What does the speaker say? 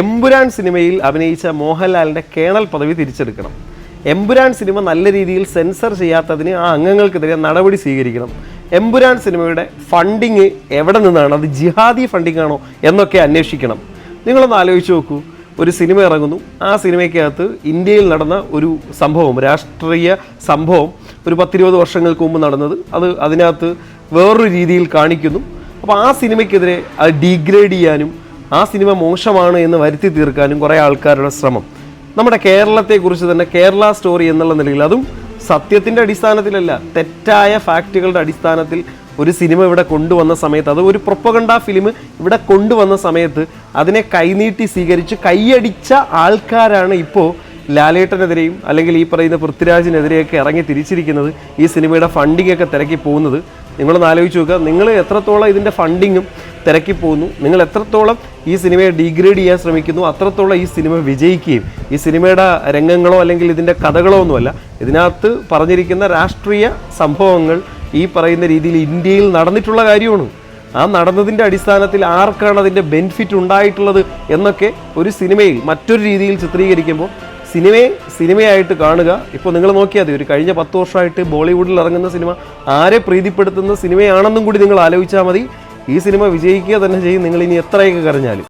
എമ്പുരാൻ സിനിമയിൽ അഭിനയിച്ച മോഹൻലാലിന്റെ കേണൽ പദവി തിരിച്ചെടുക്കണം. എമ്പുരാൻ സിനിമ നല്ല രീതിയിൽ സെൻസർ ചെയ്യാത്തതിന് ആ അംഗങ്ങൾക്കെതിരെ നടപടി സ്വീകരിക്കണം. എമ്പുരാൻ സിനിമയുടെ ഫണ്ടിങ് എവിടെ നിന്നാണ്? അത് ജിഹാദി ഫണ്ടിങ് ആണോ എന്നൊക്കെ അന്വേഷിക്കണം. നിങ്ങളൊന്ന് ആലോചിച്ച് നോക്കൂ. ഒരു സിനിമ ഇറങ്ങുന്നു. ആ സിനിമയ്ക്കകത്ത് ഇന്ത്യയിൽ നടന്ന ഒരു സംഭവം രാഷ്ട്രീയ സംഭവം ഒരു പത്തിരുപത് വർഷങ്ങൾക്ക് മുമ്പ് നടന്നത്. അത് അതിനകത്ത് വേറൊരു രീതിയിൽ കാണിക്കുന്നു. അപ്പോൾ ആ സിനിമയ്ക്കെതിരെ അത് ഡീഗ്രേഡ് ചെയ്യാനും ആ സിനിമ മോശമാണ് എന്ന് വരുത്തി തീർക്കാനും കുറേ ആൾക്കാരുടെ ശ്രമം. നമ്മുടെ കേരളത്തെക്കുറിച്ച് തന്നെ കേരള സ്റ്റോറി എന്നുള്ള നിലയിൽ അതും സത്യത്തിന്റെ അടിസ്ഥാനത്തിലല്ല. തെറ്റായ ഫാക്റ്റുകളുടെ അടിസ്ഥാനത്തിൽ ഒരു സിനിമ ഇവിടെ കൊണ്ടുവന്ന സമയത്ത് അത് ഒരു പ്രൊപ്പഗണ്ട ഫിലിം ഇവിടെ കൊണ്ടുവന്ന സമയത്ത് അതിനെ കൈനീട്ടി സ്വീകരിച്ച് കൈയടിച്ച ആൾക്കാരാണ് ഇപ്പോൾ ലാലേട്ടനെതിരെയും അല്ലെങ്കിൽ ഈ പറയുന്ന പൃഥ്വിരാജിനെതിരെയൊക്കെ ഇറങ്ങി തിരിച്ചിരിക്കുന്നത് ഈ സിനിമയുടെ ഫണ്ടിങ് ഒക്കെ തിരക്കി പോകുന്നത്. നിങ്ങളൊന്ന് ആലോചിച്ച് നോക്കുക. നിങ്ങൾ എത്രത്തോളം ഇതിന്റെ ഫണ്ടിങ്ങും തിരക്കി പോകുന്നു. നിങ്ങൾ എത്രത്തോളം ഈ സിനിമയെ ഡീഗ്രേഡ് ചെയ്യാൻ ശ്രമിക്കുന്നു അത്രത്തോളം ഈ സിനിമ വിജയിക്കുകയും ഈ സിനിമയുടെ രംഗങ്ങളോ അല്ലെങ്കിൽ ഇതിന്റെ കഥകളോ ഒന്നുമല്ല ഇതിനകത്ത് പറഞ്ഞിരിക്കുന്ന രാഷ്ട്രീയ സംഭവങ്ങൾ ഈ പറയുന്ന രീതിയിൽ ഇന്ത്യയിൽ നടന്നിട്ടുള്ള കാര്യമാണ്. ആ നടന്നതിന്റെ അടിസ്ഥാനത്തിൽ ആർക്കാണ് അതിന്റെ ബെനിഫിറ്റ് ഉണ്ടായിട്ടുള്ളത് എന്നൊക്കെ ഒരു സിനിമയിൽ മറ്റൊരു രീതിയിൽ ചിത്രീകരിക്കുമ്പോൾ സിനിമയെ സിനിമയായിട്ട് കാണുക. ഇപ്പോൾ നിങ്ങൾ നോക്കിയാൽ മതി ഒരു കഴിഞ്ഞ പത്ത് വർഷമായിട്ട് ബോളിവുഡിൽ ഇറങ്ങുന്ന സിനിമ ആരെ പ്രീതിപ്പെടുത്തുന്ന സിനിമയാണെന്നും കൂടി നിങ്ങൾ ആലോചിച്ചാൽ മതി. ഈ സിനിമ വിജയിക്കുക തന്നെ ചെയ്യും. നിങ്ങൾ ഇനി എത്രയൊക്കെ കരഞ്ഞാലും.